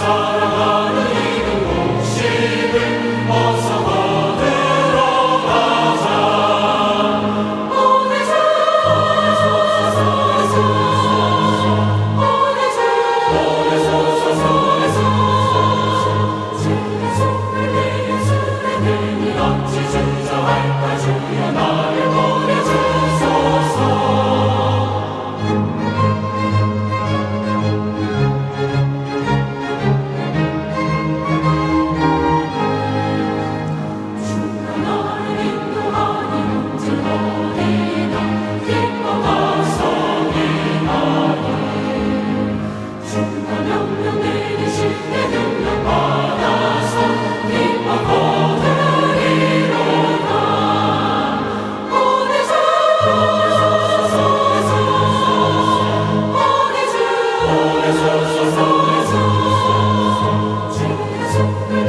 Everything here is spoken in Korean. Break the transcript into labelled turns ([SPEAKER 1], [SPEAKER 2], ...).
[SPEAKER 1] 사랑 주저할까 주여 나를 보내 손에 손에 손에 손에 손에 손에 손에